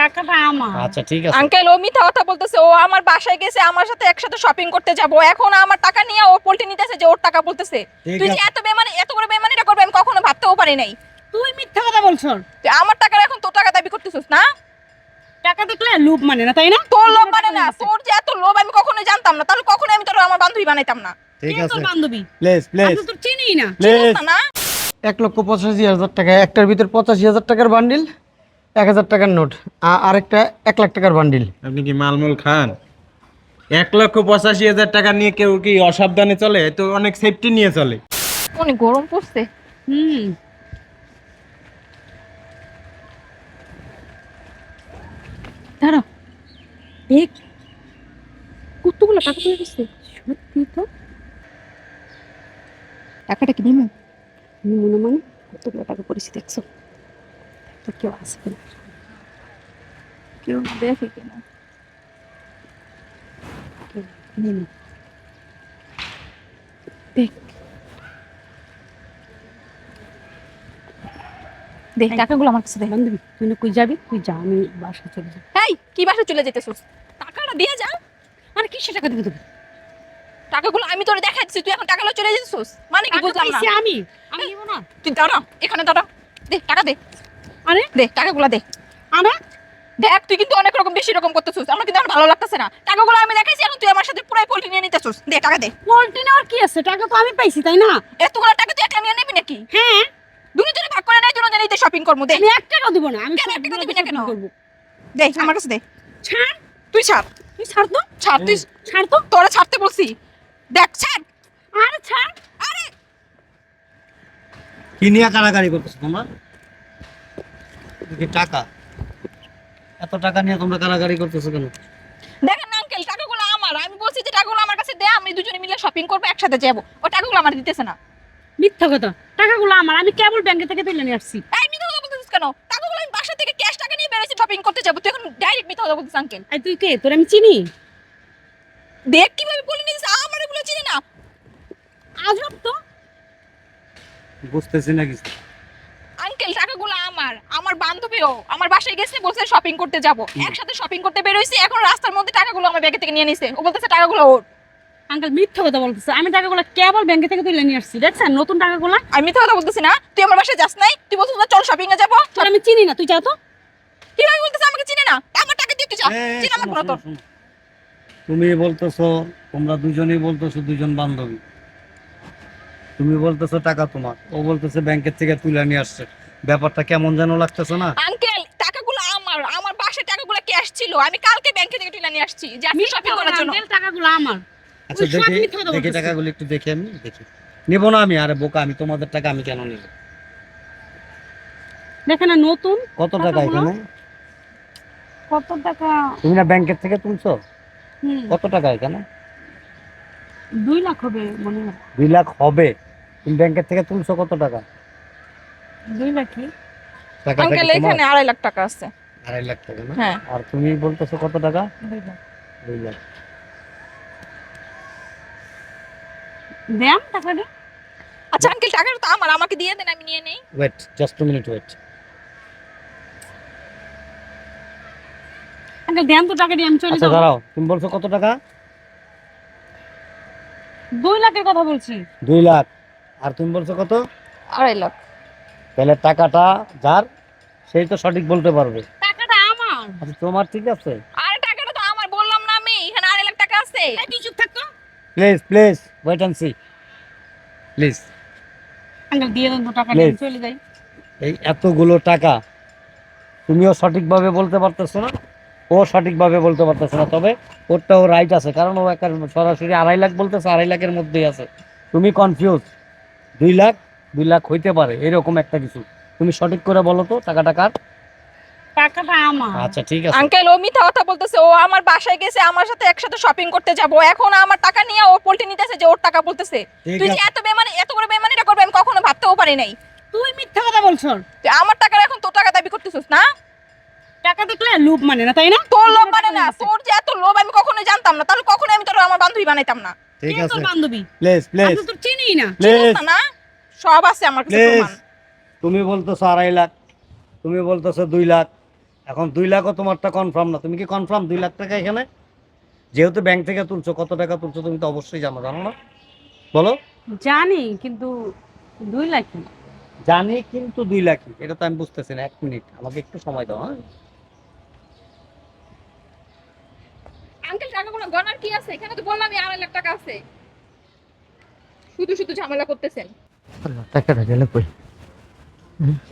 টাকাটা আমার। আচ্ছা ঠিক আছে। আঙ্কেল ও মিথ্যা কথা বলতেছে। ও আমার বাসায় গেছে আমার সাথে একসাথে শপিং করতে যাব। এখন আমার টাকা নিয়ে ও পোল্টে নিতেছে যে ওর টাকা বলতেছে। তুই যে এত বেমানি এত বড় বেমানিটা করবে আমি কখনো ভাবতেও পারি নাই। তুই মিথ্যা কথা বলছস তুই আমার টাকা এখন তোর টাকা দাবি করতেছিস না? টাকা দেখলে লোভ মানে না তাই না? তোর লোভ মানে না তোর যে এত লোভ আমি কখনোই জানতাম না তাহলে কখনোই আমি তোর আমার বান্ধবী বানাইতাম না। ঠিক আছে তোর বান্ধবী? প্লিজ আমি প্লিজ। তো তোর চিনি না। চিনিস না এক লক্ষ পঁচাশি হাজার টাকা একটার ভিতর পঁচাশি হাজার টাকার বান্ডিল এক হাজার টাকার নোট আরেকটা এক লাখ টাকার বান্ডিল আপনি কি মালমূল খান? এক লক্ষ পঁচাশি হাজার টাকা নিয়ে কেউ কি অসাবধানে চলে? তো অনেক সেফটি নিয়ে চলে। অনেক গরম পড়ছে। হুম। দাঁড়া দেখ কতগুলো টাকা পড়ে গেছে? সত্যি তো? টাকাটা কি দিমু মনে মনে? কতগুলো টাকা পড়েছি দেখছ? তো কেউ আসবে না কেউ দেখে কিনা? নিন। দেখ। দেখ টাকাগুলো আমার কাছে দেখ বান্ধবী তুই না কই যাবি? তুই যা আমি বাসা চলে যাই হেই কি বাসা চলে যেতেছিস টাকাটা দিয়ে যা। আর কিসে টাকা দিবি টাকাগুলো আমি তোরে দেখাচ্ছি তুই এখন টাকাগুলো চলে যেতেছিস? মানে কি বুঝলাম না। আমি। আমি না। তুই দাঁড়া এখানে দাঁড়া। দে টাকা দে। আরে দে টাকাগুলো দে। আরে? দেখ তুই কিন্তু অনেক রকম বেশি রকম করতেছিস। আমার কিন্তু আমার ভালো লাগতেছে না। টাকাগুলো আমি দেখাইছি এখন তুই আমার সাথে পুরাই পোল্ট্রি নিয়ে নিতেছিস। দে টাকা দে। পোল্ট্রি নেওয়ার কি আছে? টাকা তো আমি পাইছি তাই না? এতগুলো টাকা তুই একা নিয়ে নিবি নাকি? হ্যাঁ। দুজনে ভাগ করে নেয় দুজনে নিতে শপিং করব দে। আমি এক টাকা দিব না আমি কেন এক টাকা দিবি না কেন? করব। দে আমার কাছে দে। ছাড়। তুই ছাড়। তুই ছাড় তো। ছাড় তুই ছাড় তো। তোরা ছাড়তে বলছি। দেখ ছাড়। আরে ছাড়। আরে! কি নিয়ে কারাগারি করতেছো তোমরা? টাকা? এত টাকা নিয়ে তোমরা কারাগারি করতেছো কেন? দেখেন আঙ্কেল টাকাগুলো আমার। আমি বলছি যে টাকাগুলো আমার কাছে দে আমি দুজনে মিলে শপিং করব একসাথে যাব। ও টাকাগুলো আমার দিতেছে না। মিথ্যা কথা। টাকাগুলো আমার। আমি কেবল ব্যাংকে থেকে তুলে নিয়ে আসছি। এই মিথ্যা কথা বলতেছিস কেন? টাকাগুলো আমি বাসা থেকে ক্যাশ টাকা নিয়ে বেরোছি শপিং করতে যাব। তুই এখন ডাইরেক্ট মিথ্যা কথা বলতেছিস আঙ্কেল আর তুই কে? তোর আমি চিনি? দেখ কীভাবে বলে নিস আমার এগুলো চিনি না। আজব তো। বুঝতেছি না কিছু। আঙ্কেল টাকাগুলো আমার আমার বান্ধবীও আমার বাসায় গেছে বলছে শপিং করতে যাব। একসাথে শপিং করতে বেরোইছি এখন রাস্তার মধ্যে টাকাগুলো আমার ব্যাগে থেকে নিয়ে নিছে। ও বলতেছে টাকাগুলো ওর। আঙ্কেল মিথ্যা কথা বলতেছে। আমি টাকাগুলো কেবল ব্যাংকে থেকে তুলে নিয়ে আসছি দেখছেন? নতুন টাকাগুলো? আমি মিথ্যা কথা বলতেছি না তুই আমার বাসায় যাস নাই তুই বলছিস না, চল শপিং এ যাব। তোর আমি চিনি না তুই যা তো। কীভাবে বলতেছে আমাকে চিনি না? আমার টাকা দিয়ে তুই যা চিনে আমার কোনো তোর। তুমি বলতেছো তোমরা দুজনেই বলতেছো দুজন বান্ধবী। তুমি বলতেছো টাকা তোমার ও বলতেছে ব্যাংকের থেকে তুলে নিয়ে আসছে। ব্যাপারটা কেমন যেন লাগতেছে না? আঙ্কেল টাকাগুলো আমার। আমার বাসায় টাকাগুলো ক্যাশ ছিল। আমি কালকে ব্যাংকে থেকে তুলে নিয়ে আসছি যে আজকে শপিং করার জন্য। আঙ্কেল টাকাগুলো আমার। আচ্ছা দেখি দেখি টাকাগুলো একটু দেখি আমি দেখি। নেব না আমি আরে বোকা আমি তোমাদের টাকা আমি কেন নিব? দেখে না নতুন কত টাকা এখানে? কত টাকা? তুমি না ব্যাংকের থেকে তুলছো? হুম, কত টাকা এখানে? দুই লাখ হবে মনে হয়। দুই লাখ হবে। তুমি ব্যাংকের থেকে তুলছো কত টাকা? দুই আঙ্কেল এখানে আড়াই লাখ টাকা আছে। আড়াই লাখ টাকা না? হ্যাঁ। আর তুমি বলতেছো কত টাকা? দুই লাখ। দুই লাখ। দেন টাকাটা আচ্ছা আঙ্কেল টাকাটা তো আমার আমাকে দিয়ে দেন আমি নিয়ে নেই। Wait just two minute wait uncle দেন তো টাকা দিয়ে আমি চলে আচ্ছা যাব। দাঁড়াও তুমি বলছো কত টাকা? দুই লাখের কথা বলছি। দুই লাখ। আর তুমি বলছো কত? আড়াই লাখ। তাহলে টাকাটা যার সেই তো সঠিক বলতে পারবে। টাকাটা আমার। আচ্ছা তোমার ঠিক আছে? আর টাকাটা তো আমার বললাম না আমি। এখানে আড়াই লাখ টাকা আছে। তুই চুপ থাকতো please please wait and see please uncle দিয়ে দেন তো টাকা দিয়ে আমি Please. চলে যাই। এই এতগুলো টাকা তুমিও সঠিকভাবে বলতে পারতেছো না ও সঠিকভাবে বলতে পারতেছে না তবে ওরটাও রাইট আছে কারণ ও একটা সরাসরি আড়াই লাখ বলতেছে আড়াই লাখের মধ্যেই আছে। তুমি কনফিউজ দুই লাখ দুই লাখ হইতে পারে এরকম একটা কিছু। তুমি সঠিক করে বলো তো টাকাটা কার? টাকাটা আমার। আচ্ছা ঠিক আছে। আঙ্কেল ও মিথ্যা কথা বলতেছে ও আমার বাসায় গেছে আমার সাথে একসাথে শপিং করতে যাব। এখন আমার টাকা নিয়ে ও পোল্টে নিতেছে যে ওর টাকা বলতেছে। তুই যে এত বেমানি এত বড় বেমানিটা করবে আমি কখনো ভাবতেও পারি নাই। তুই মিথ্যা কথা বলছস তুই আমার টাকা এখন তোর টাকা দাবি করতেছিস না? টাকা দেখলে লোভ মানে না তাই না? তোর লোভ মানে না তোর যে এত লোভ আমি কখনোই জানতাম না। তাহলে কখনোই আমি তোর আমার বান্ধবী বানাইতাম না। ঠিক আছে তোর বান্ধবী? প্লিজ আমি তো চিনি না। চিনিস না, না? সব আছে আমার কাছে প্লিজ প্রমাণ। তুমি বলতেছো আড়াই লাখ তুমি বলতেছো দুই লাখ। এখন দুই লাখও তোমারটা কনফার্ম না। তুমি কি কনফার্ম দুই লাখ টাকা এখানে? যেহেতু ব্যাংক থেকে তুলছো কত টাকা তুলছো তুমি তো অবশ্যই জানো জানো না? বলো। জানি কিন্তু দুই লাখ জানি কিন্তু দুই লাখ এটা তো আমি বুঝতেছি না এক মিনিট। আমাকে একটু সময় দাও হ্যাঁ? আঙ্কেল টাকাগুলো গনার কি আছে? এখানে তো বললাম আড়াই লাখ টাকা আছে। শুধু শুধু ঝামেলা করতেছেন। আল্লাহ, টাকাটা গেল কই?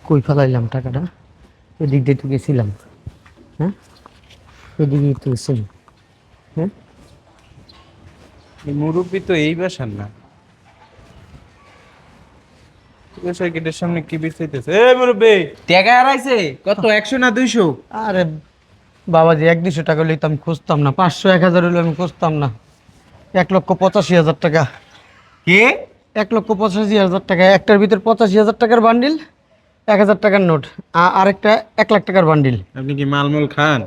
কই ফেলাইলাম টাকাটা? এদিক দিয়ে তো গেছিলাম। হ্যাঁ? এদিকেই তো গেছিলাম এই মুরব্বী তো এই বাসার না। তুষার গেটের সামনে কি বিচাইতেছে এ মুরব্বী! টাকা হারাইছে? কত একশো না দুইশো? আরে বাবাজি এক দুশো টাকা হলে তো আমি খুঁজতাম না। পাঁচশো এক হাজার হলে আমি খুঁজতাম না। এক লক্ষ পঁচাশি হাজার টাকা। কে? এক লক্ষ পঁচাশি হাজার টাকা। একটার ভিতর পঁচাশি হাজার টাকার বান্ডিল এক হাজার টাকার নোট আ- আরেকটা এক লাখ টাকার বান্ডিল আপনি কি মালমূল খান?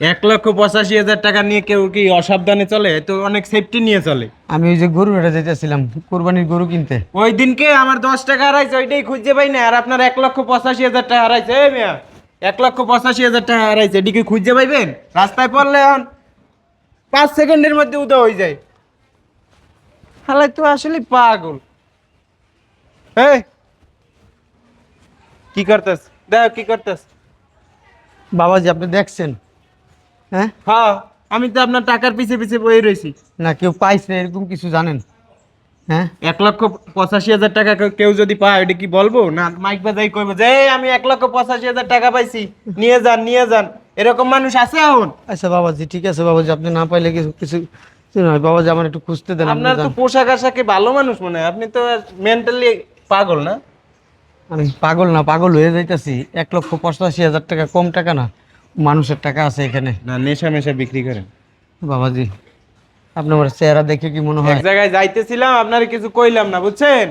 এক লক্ষ পঁচাশি হাজার টাকা নিয়ে কেউ কি অসাবধানে চলে? তো অনেক সেফটি নিয়ে চলে। আমি ওই যে গরু হেঁটে যেতেছিলাম কোরবানির গরু কিনতে। ওই দিনকে আমার দশ টাকা হারাইছে ওইটাই খুঁজে পাই না আর আপনার এক লক্ষ পঁচাশি হাজার টাকা হারাইছে। এই মিয়া এক লক্ষ পঁচাশি হাজার টাকা হারাইছে। এদিকে খুঁজে পাইবেন? রাস্তায় পড়লে এখন পাঁচ সেকেন্ডের মধ্যে উদয় হয়ে যায়। হালাই তো আসলে পাগল। এই কি করতেস দেখ কি করতেস বাবাজি আপনি দেখছেন? হ্যাঁ? হ্যাঁ আমি তো আপনার টাকার পিছে পিছে বয়ে রয়েছি না কেউ পাইছে এরকম কিছু জানেন? হ্যাঁ? এক লক্ষ পঁচাশি হাজার টাকা কেউ- যদি পায় এটা কি বলব? না মাইক বাজাই কইবো যে "এই, আমি এক লক্ষ পঁচাশি হাজার টাকা পাইছি নিয়ে যান নিয়ে যান। এরকম মানুষ আছে এখন? আচ্ছা বাবাজি ঠিক আছে বাবাজি আপনি না পাইলে কিছু কিছু নয় আমার একটু খুঁজতে দেন আপনার তো পোশাক আশাকে ভালো মানুষ মনে হয়। আপনি তো মেন্টালি পাগল না? আমি পাগল না পাগল হয়ে যাইতাছি। এক লক্ষ পঁচাশি হাজার টাকা কম টাকা না মানুষের টাকা আছে এখানে। না নেশা মেশা বিক্রি করেন। বাবাজি আপনার আমার চেহারা দেখে কি মনে হয়? এক জায়গায় যাইতেছিলাম আপনার কিছু কইলাম না বুঝছেন?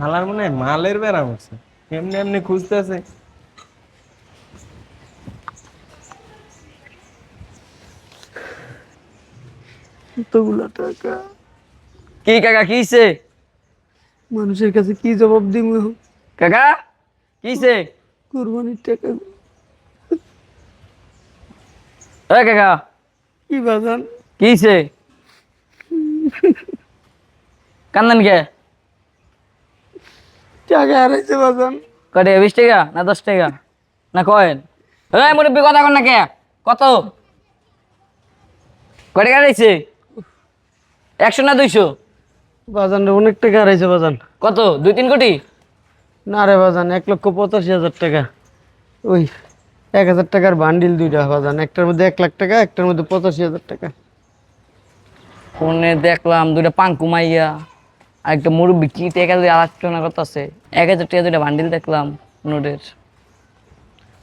হালার মনে হয় মালের বেড়া উঠছে। এমনি এমনি খুঁজতেছে। এতগুলো টাকা। কি কাকা কিছে মানুষের কাছে কি জবাব দিব কাকা কিছে কোরবানির টাকা। এ কাকা কি বাজান? কিছে কান্দান কে? টাকা হারাইছে বাজান। কটে বিশ টাকা না দশ টাকা? না কয়েন? এই মুরব্বী কথা কন না কে? কত? কটে কাটাইছে একশো না দুইশো? বাজান রে অনেক টাকা হারাইছে বাজান। কত? দুই তিন কোটি? না রে বাজান এক লক্ষ পঁচাশি হাজার টাকা। ওই এক হাজার টাকার বান্ডিল দুইটা বাজান একটার মধ্যে এক লাখ টাকা একটার মধ্যে পঁচাশি হাজার টাকা। ফোনে দেখলাম দুইটা পাঙ্কু মাইয়া আর একটা মুরব্বী কি টাকা দিয়ে আলোচনা করতেছে। এক হাজার টাকা দুইটা বান্ডিল দেখলাম নোটের।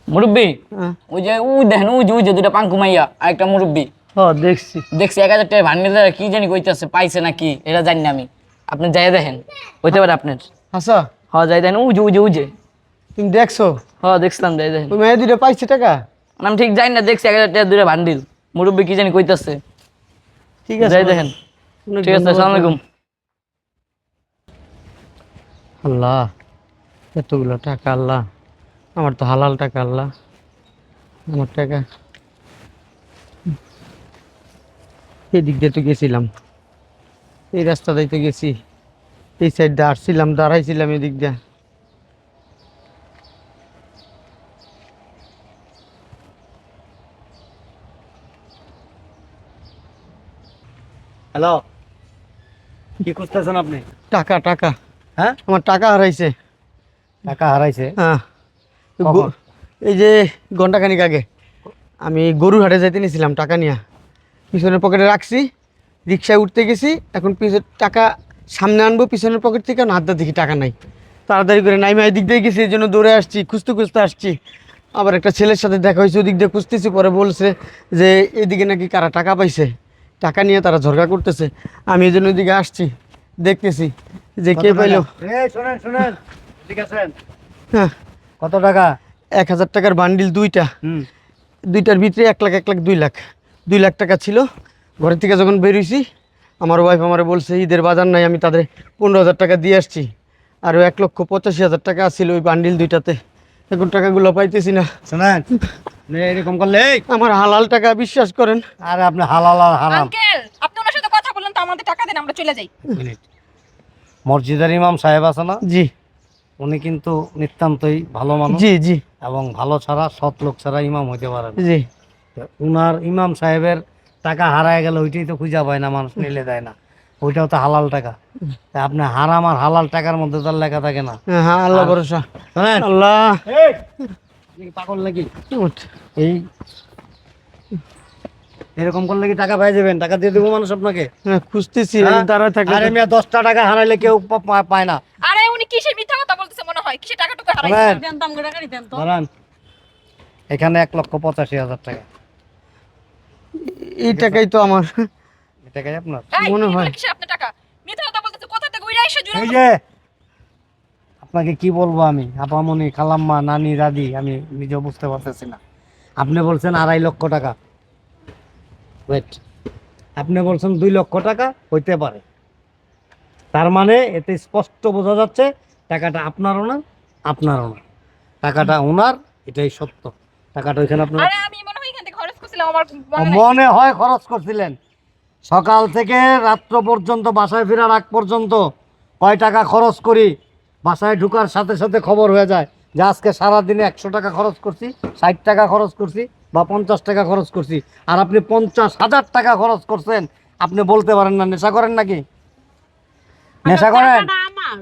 মুরব্বী হ্যাঁ। ওই যে ওই দেখেন ওই যে ওই যে দুইটা পাঙ্কু মাইয়া আর একটা মুরব্বী। দেখছি। দেখছি এক হাজার টাকা ভান্ডিল কি জানি কইতেছে পাইছে নাকি এটা জানি না আমি। আপনি যাই দেখেন হইতে পারে আপনার। হাসা হ যাই দেখেন উজে উজে উজে। তুমি দেখছ? হ দেখছিলাম যাই দেখেন। ওই মেয়ে দুইটা পাইছে টাকা? আমি ঠিক জানি না দেখছি এক হাজার টাকা দুইটা ভান্ডিল মুরব্বী কি জানি কইতেছে। ঠিক আছে যাই দেখেন। ঠিক আছে। আসসালামু আলাইকুম। আল্লাহ এতগুলো টাকা আল্লাহ। আমার তো হালাল টাকা আল্লাহ। আমার টাকা এদিক দিয়ে তো গেছিলাম। এই রাস্তা দিয়ে তো গেছি। এই সাইড দিয়ে আসছিলাম দাঁড়াইছিলাম এদিক দিয়ে। হ্যালো কি খুঁজতেছেন আপনি? টাকা টাকা। হ্যাঁ? আমার টাকা হারাইছে। টাকা হারাইছে? হ্যাঁ। এই যে ঘন্টাখানিক আগে আমি গরুর হাটে যাইতে নিয়েছিলাম টাকা নিয়ে। পিছনের পকেটে রাখছি রিক্সায় উঠতে গেছি এখন পিছনে টাকা সামনে আনব পিছনের পকেট থেকে না হাতটা দেখি টাকা নাই। তাড়াতাড়ি করে নাইমা এদিক দিয়ে গেছি এই জন্য দৌড়ে আসছি খুঁজতে খুঁজতে আসছি। আবার একটা ছেলের সাথে দেখা হয়েছে ওদিক দিয়ে খুঁজতেছি পরে বলছে যে এদিকে নাকি কারা টাকা পাইছে? টাকা নিয়ে তারা ঝরকা করতেছে। আমি এই জন্য ওইদিকে আসছি দেখতেছি যে কে পাইলো। এই শুনেন শুনেন ঠিক আছেন? হ্যাঁ। কত টাকা? এক হাজার টাকার বান্ডিল দুইটা। দুইটার ভিতরে এক লাখ এক লাখ দুই লাখ। দুই লাখ টাকা ছিল। ঘরের থেকে যখন বেরিয়েছি আমার ওয়াইফ আমার বলছে ঈদের বাজার নাই আমি তাদের পনেরো হাজার টাকা দিয়ে আসছি। আরও এক লক্ষ পঁচাশি হাজার টাকা ছিল ওই বান্ডিল দুইটাতে। এখন টাকাগুলো পাইতেছি না। শোনেন এরকম করলে আমার হালাল টাকা বিশ্বাস করেন। আর আপনি হালাল আর হারাম। আঙ্কেল আপনি ওনার সাথে কথা তো আমাদের টাকা দেন আমরা চলে যাই। মিনিট। মসজিদের ইমাম সাহেব আছে না? জি। উনি কিন্তু নিতান্তই ভালো মানুষ। জি জি। এবং ভালো ছাড়া সৎ লোক ছাড়া ইমাম হইতে পারে না। জি। উনার ইমাম সাহেবের টাকা হারায় গেলে ওইটাই তো খুঁজা পায় না মানুষ নিলে দেয় না। ওইটাও তো হালাল টাকা। তা আপনি হারাম আর হালাল টাকার মধ্যে তার লেখা থাকে না। হ্যাঁ হ্যাঁ আল্লাহ ভরসা। আল্লাহ। পাগল নাকি? এই। এরকম করলে কি টাকা পেয়ে যাবেন? টাকা দিয়ে দেবো মানুষ আপনাকে? হ্যাঁ, খুঁজতেছি হ্যাঁ? দাঁড়ায় থাকলে আরে মিয়া দশটা টাকা হারাইলে কেউ পায় না। আরে উনি কিসের মিথ্যা কথা বলতেছে মনে হয়? কিসের টাকা হারাইছে এখানে এক লক্ষ পঁচাশি হাজার টাকা। এই টাকাই তো আমার। এই টাকাই আপনার। মনে হয়। আপনার টাকা। মিথ্যা কথা বলতেছে কোথা থেকে উইরা এসে জুড়ে এই যে আপনাকে কি বলব আমি? আপামনি খালাম্মা নানি দাদি আমি নিজেও বুঝতে পারতেছি না। আপনি বলছেন আড়াই লক্ষ টাকা। ওয়েট আপনি বলছেন দুই লক্ষ টাকা হইতে পারে। তার মানে এতে স্পষ্ট বোঝা যাচ্ছে টাকাটা আপনারও না আপনারও না। টাকাটা ওনার এটাই সত্য। টাকাটা ওইখানে আপনার করছিলাম আমার মনে হয় খরচ করছিলেন। সকাল থেকে রাত্র পর্যন্ত বাসায় ফেরার আগ পর্যন্ত কয় টাকা খরচ করি বাসায় ঢুকার সাথে সাথে খবর হয়ে যায় যে আজকে সারাদিনে একশো টাকা খরচ করছি ষাট টাকা খরচ করছি বা পঞ্চাশ টাকা খরচ করছি। আর আপনি পঞ্চাশ হাজার টাকা খরচ করছেন আপনি বলতে পারেন না নেশা করেন নাকি? নেশা করেন?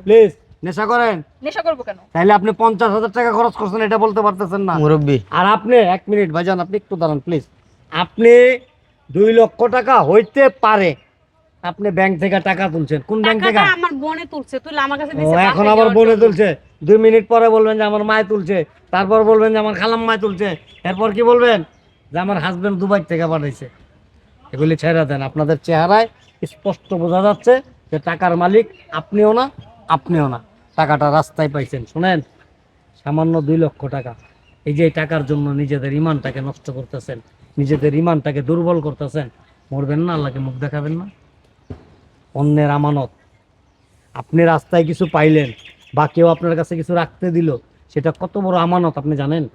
প্লিজ নেশা করেন? নেশা করব কেন? তাইলে আপনি পঞ্চাশ হাজার টাকা খরচ করছেন এটা বলতে পারতেছেন না। মুরব্বী। আর আপনি এক মিনিট ভাইজান আপনি একটু দাঁড়ান প্লিজ। আপনি দুই লক্ষ টাকা হইতে পারে। আপনি ব্যাংক থেকে টাকা তুলছেন। কোন ব্যাংক থেকে? টাকাটা আমার বোনে তুলছে। তুলে আমার কাছে ও দিছে এখন আবার বনে তুলছে। দুই মিনিট পরে বলবেন যে আমার মায় তুলছে। তারপর বলবেন যে আমার খালাম মায় তুলছে। এরপর কি বলবেন? যে আমার হাজবেন্ড দুবাই থেকে পাঠাইছে। এগুলি ছেড়ে দেন। আপনাদের চেহারায় স্পষ্ট বোঝা যাচ্ছে যে টাকার মালিক আপনিও না আপনিও না। টাকাটা রাস্তায় পাইছেন। শুনেন সামান্য দুই লক্ষ টাকা। এই যে টাকার জন্য নিজেদের ইমানটাকে নষ্ট করতেছেন। নিজেদের ইমানটাকে দুর্বল করতেছেন মরবেন না আল্লাহকে মুখ দেখাবেন না। অন্যের আমানত। আপনি রাস্তায় কিছু পাইলেন বা কেউ আপনার কাছে কিছু রাখতে দিল সেটা কত বড় আমানত আপনি জানেন?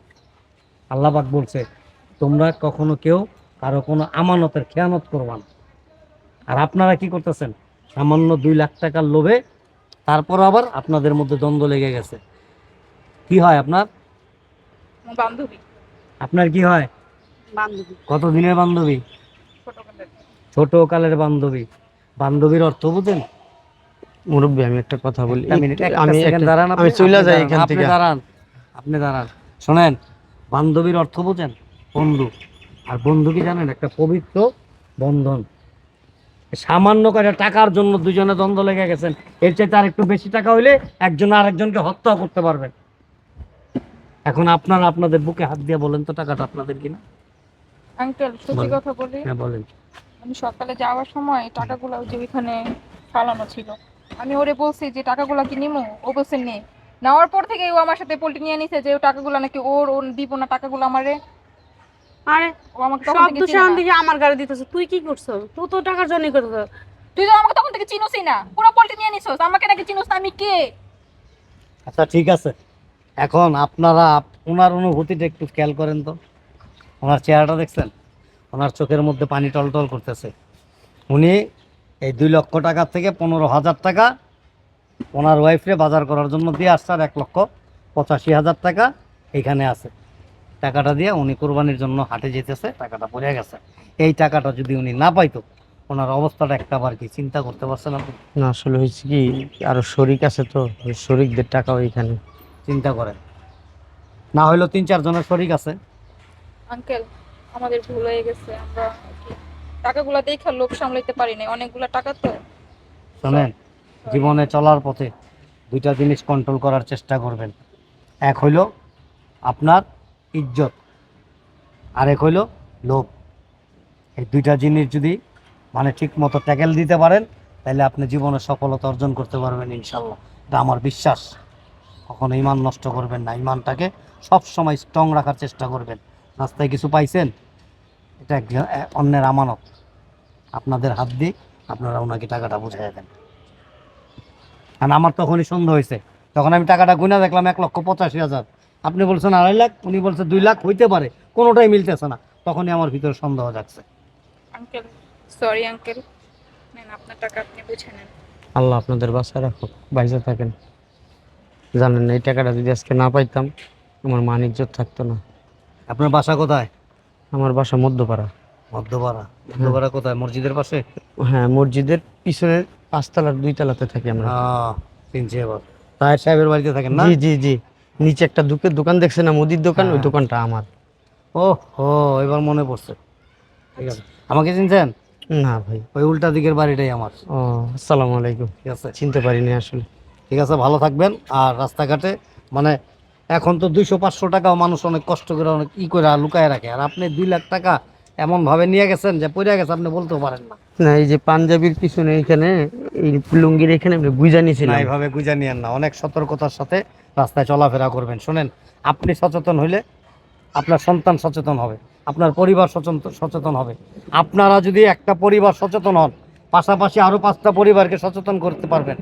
আল্লাহ পাক বলছে তোমরা কখনো কেউ কারও কোনো আমানতের খেয়ানত করবান আর আপনারা কি করতেছেন? সামান্য দুই লাখ টাকার লোভে তারপর আবার আপনাদের মধ্যে দ্বন্দ্ব লেগে গেছে। কি হয় আপনার? বান্ধবী। আপনার কি হয়? কত দিনের বান্ধবী? ছোট কালের বান্ধবী। বান্ধবীর অর্থ বুঝেন? মুরব্বী আমি একটা কথা বলি। আমি দাঁড়ান আমি আপনি, চলে যাই দাঁড়ান, এখান থেকে। দাঁড়ান আপনি দাঁড়ান। শোনেন বান্ধবীর অর্থ বোঝেন? বন্ধু। আর বন্ধু কি জানেন? একটা পবিত্র বন্ধন। সামান্য কয়টা টাকার জন্য দুজনে দ্বন্দ্ব লেগে গেছেন। এর চাইতে আর একটু বেশি টাকা হইলে একজন আরেকজনকে হত্যা করতে পারবেন। এখন আপনারা আপনাদের বুকে হাত দিয়ে বলেন তো টাকাটা আপনাদের কিনা? আঙ্কেল সত্যি কথা বলি হ্যাঁ বলেন। আমি সকালে যাওয়ার সময় টাকাগুলো ওই যে ওইখানে ফালানো ছিল। আমি ওরে বলছি যে টাকাগুলো কি নিমো? ও বলছে নে। নেওয়ার পর থেকে ও আমার সাথে পোল্ট্রি নিয়ে নিছে যে ও টাকাগুলো নাকি ওর ওর দিব না টাকাগুলো আমারে। আরে ও আমাকে তখন সব থেকে দোষ চিনে এখন না। দিকে আমার গাড়ি দিতেছে। তুই কি করছ তুই তো টাকার জন্যই করছ তুই তো আমাকে তখন থেকে চিনোসই না। পুরো পোল্ট্রি নিয়ে নিছস। আমাকে নাকি চিনোস না আমি কে? আচ্ছা ঠিক আছে। এখন আপনারা আপ- ওনার অনুভূতিটা একটু খেয়াল করেন তো। ওনার চেহারাটা দেখছেন? ওনার চোখের মধ্যে পানি টলটল করতেছে। উনি এই দুই লক্ষ টাকার থেকে পনেরো হাজার টাকা ওনার ওয়াইফরে বাজার করার জন্য দিয়ে আসছে আর এক লক্ষ পঁচাশি হাজার টাকা এখানে আছে। টাকাটা দিয়ে উনি কোরবানির জন্য হাটে যেতেছে টাকাটা পড়ে গেছে। এই টাকাটা যদি উনি না পাইতো ওনার অবস্থাটা একটা বার কি চিন্তা করতে পারছেন আপনি? না আসলে হয়েছে কি আরও শরিক আছে তো শরিকদের টাকা ওইখানে চিন্তা করেন। না হইলেও তিন চারজনের শরিক আছে। আঙ্কেল আমাদের ভুল হয়ে গেছে আমরা টাকাগুলো দেখে লোভ সামলাইতে পারি না অনেকগুলো টাকা তো। শোনেন জীবনে চলার পথে দুইটা জিনিস কন্ট্রোল করার চেষ্টা করবেন। এক হইল আপনার ইজ্জত আর এক হইল লোভ। এই দুইটা জিনিস যদি মানে ঠিক মতো ট্যাকেল দিতে পারেন তাহলে আপনি জীবনে সফলতা অর্জন করতে পারবেন ইনশাল্লাহ। এটা আমার বিশ্বাস। কখনো ইমান নষ্ট করবেন না ইমানটাকে সবসময় স্ট্রং রাখার চেষ্টা করবেন। রাস্তায় কিছু পাইছেন এটা অন্যের আমানত। আপনাদের হাত দিয়ে আপনারা ওনাকে টাকাটা বুঝাই দেন। আর আমার তখনই সন্দেহ হয়েছে। তখন আমি টাকাটা গুনা দেখলাম এক লক্ষ পঁচাশি হাজার। আপনি বলছেন আড়াই লাখ উনি বলছে দুই লাখ হইতে পারে কোনোটাই মিলতেছে না। তখনই আমার ভিতরে সন্দেহ যাচ্ছে আঙ্কেল সরি আঙ্কেল নেন আপনার টাকা আপনি বুঝে নেন। আল্লাহ আপনাদের বাসায় রাখুক বাইসে থাকেন। জানেন এই টাকাটা যদি আজকে না পাইতাম আমার মান ইজ্জত থাকতো না। আপনার বাসা কোথায়? আমার বাসা মধ্যপাড়া। মধ্যপাড়া? মধ্যপাড়া কোথায়? মসজিদের পাশে? হ্যাঁ মসজিদের পিছনের পাঁচতলার দুই তলাতে থাকি আমরা। হ্যাঁ চিনছি এবার তাহের সাহেবের বাড়িতে থাকেন না? জি জি জি। নিচে একটা দুকে দোকান দেখছে না? মুদির দোকান? ওই হ্যাঁ। দোকানটা আমার। ও হো এবার মনে পড়ছে। ঠিক আছে। আমাকে চিনছেন? না ভাই। ওই উল্টা দিকের বাড়িটাই আমার। ও আসসালামু আলাইকুম। ঠিক আছে। চিনতে পারিনি আসলে। ঠিক আছে ভালো থাকবেন। আর রাস্তাঘাটে মানে এখন তো দুইশো পাঁচশো টাকাও মানুষ অনেক কষ্ট করে অনেক ই করে লুকায় রাখে। আর আপনি দুই লাখ টাকা এমনভাবে নিয়ে গেছেন যে পড়ে গেছে আপনি বলতেও পারেন না। না এই যে পাঞ্জাবির পিছনে এখানে এই লুঙ্গির এখানে আমি বুঝা না নিয়েছিলাম এইভাবে গুজা নিয়েন না। অনেক সতর্কতার সাথে রাস্তায় চলাফেরা করবেন। শোনেন আপনি সচেতন হইলে আপনার সন্তান সচেতন হবে আপনার পরিবার সচেতন সচেতন হবে। আপনারা যদি একটা পরিবার সচেতন হন পাশাপাশি আরও পাঁচটা পরিবারকে সচেতন করতে পারবেন।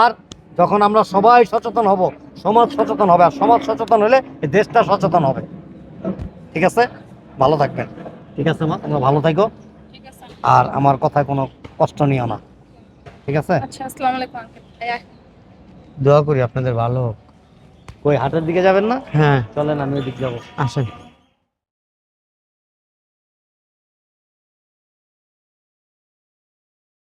আর যখন আমরা সবাই সচেতন হব সমাজ সচেতন হবে আর সমাজ সচেতন হলে এই দেশটা সচেতন হবে। ঠিক আছে? ভালো থাকবেন। ঠিক আছে মা? তোমরা ভালো থাকো। আর আমার কথায় কোনো কষ্ট নিও না। ঠিক আছে? আচ্ছা আসসালামু আলাইকুম দোয়া করি আপনাদের ভালো হোক। ওই হাটের দিকে যাবেন না? হ্যাঁ। চলেন আমি ওই দিক যাব। আসেন।